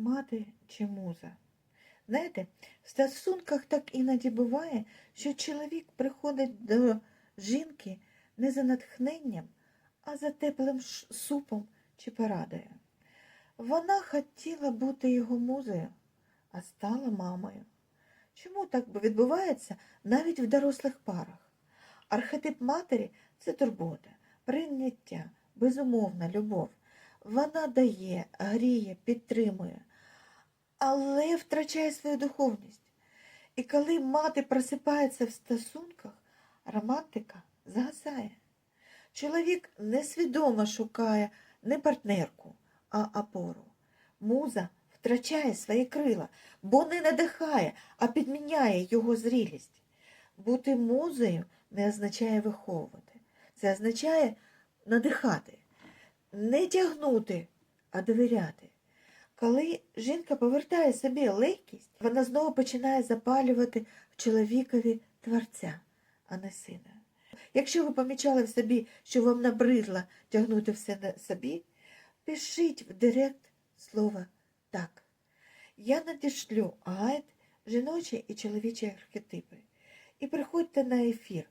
мати чи муза. Знаєте, в стосунках так іноді буває, що чоловік приходить до жінки не за натхненням, а за теплим супом чи порадою. Вона хотіла бути його музою, а стала мамою. Чому так відбувається навіть в дорослих парах? Архетип матері це турбота, прийняття, безумовна любов. Вона дає, гріє, підтримує, але втрачає свою духовність. І коли мати просипається в стосунках, романтика згасає. Чоловік несвідомо шукає не партнерку, а опору. Муза втрачає свої крила, бо не надихає, а підміняє його зрілість. Бути музою не означає виховувати. Це означає надихати, не тягнути, а довіряти. Коли жінка повертає собі легкість, вона знову починає запалювати чоловікові творця, а не сина. Якщо ви помічали в собі, що вам набридло тягнути все на собі, пишіть в директ слово так. Я надішлю гайд жіночі і чоловічі архетипи. І приходьте на ефір,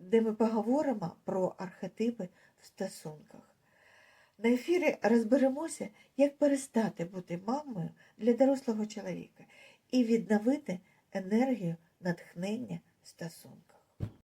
де ми поговоримо про архетипи в стосунках. На ефірі розберемося, як перестати бути мамою для дорослого чоловіка і відновити енергію натхнення в стосунках.